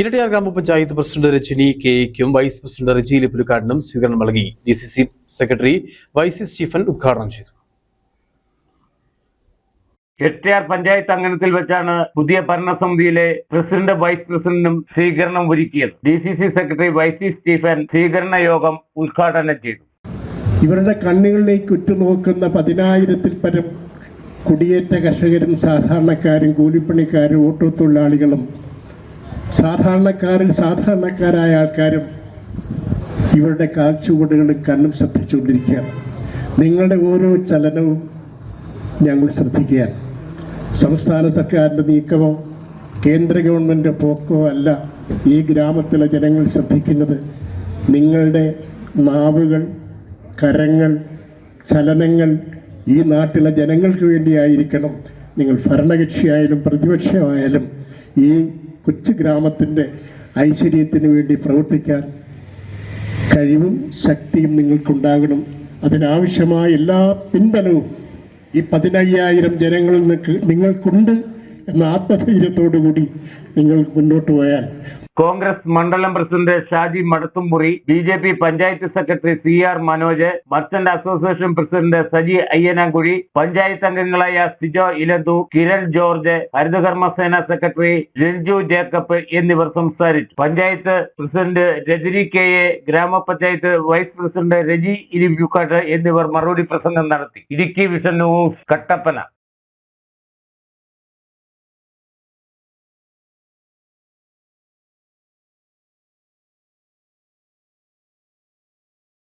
ഇരട്ടിയാർ ഗ്രാമപഞ്ചായത്ത് പ്രസിഡന്റ് രജനി കെയ്ക്കും vice president Reji ലിപ്പുലിക്കാടിനും സ്വീകരണം നൽകി. D C C secretary Y C Stephen ഉദ്ഘാടനം ചെയ്തു. എട്ടിയാർ പഞ്ചായത്ത് അംഗനത്തിൽ വെച്ചാണ് പുതിയ ഭരണസമിതിയിലെ പ്രസിഡന്റ് വൈസ് പ്രസിഡന്റും സ്വീകരണം ഒരുക്കിയത്. D C C secretary Y C Stephen സ്വീകരണ യോഗം ഉദ്ഘാടനം ചെയ്തു. ഇവരുടെ കണ്ണുകളിലേക്ക് ഉറ്റുനോക്കുന്ന പതിനായിരത്തിൽ പരം കുടിയേറ്റ കർഷകരും സാധാരണക്കാരും കൂലിപ്പണിക്കാരും ഓട്ടോ തൊഴിലാളികളും സാധാരണക്കാരിൽ സാധാരണക്കാരായ ആൾക്കാരും ഇവരുടെ കാൽച്ചുവടുകളും കണ്ണും ശ്രദ്ധിച്ചുകൊണ്ടിരിക്കുകയാണ്. നിങ്ങളുടെ ഓരോ ചലനവും ഞങ്ങൾ ശ്രദ്ധിക്കുകയാണ്. സംസ്ഥാന സർക്കാരിന്റെ നീക്കമോ കേന്ദ്ര ഗവൺമെന്റ് പോക്കോ അല്ല ഈ ഗ്രാമത്തിലെ ജനങ്ങൾ ശ്രദ്ധിക്കുന്നത് നിങ്ങളുടെ നാവുകൾ കരങ്ങൾ ചലനങ്ങൾ ഈ നാട്ടിലെ ജനങ്ങൾക്ക് വേണ്ടിയായിരിക്കണം. നിങ്ങൾ ഭരണകക്ഷിയായാലും പ്രതിപക്ഷമായാലും ഈ കൊച്ചു ഗ്രാമത്തിന്റെ ഐശ്വര്യത്തിന് വേണ്ടി പ്രവർത്തിക്കാൻ കഴിവും ശക്തിയും നിങ്ങൾക്കുണ്ടാകണം. അതിനാവശ്യമായ എല്ലാ പിൻബലവും ഈ പതിനയ്യായിരം ജനങ്ങളിൽ നിൽക്ക് നിങ്ങൾക്കുണ്ട് എന്ന ആത്മധൈര്യത്തോടു കൂടി നിങ്ങൾ മുന്നോട്ട് പോയാൽ കോൺഗ്രസ് മണ്ഡലം president Shaji Madathumpuri B J P panchayat secretary C R Manoj merchant association president Saji Ayyanankuzhi panchayat അംഗങ്ങളായ സിജോ ഇലന്തു കിരൺ ജോർജ് ഹരിതകർമ്മസേന സെക്രട്ടറി രഞ്ജു ജേക്കബ് എന്നിവർ സംസാരിച്ചു. Panchayat president Rajani K A ഗ്രാമപഞ്ചായത്ത് വൈസ് പ്രസിഡന്റ് രജി ഇരിബ്യുക്കാട്ട് എന്നിവർ മറുപടി പ്രസംഗം നടത്തി. Idukki vision news Kattappana.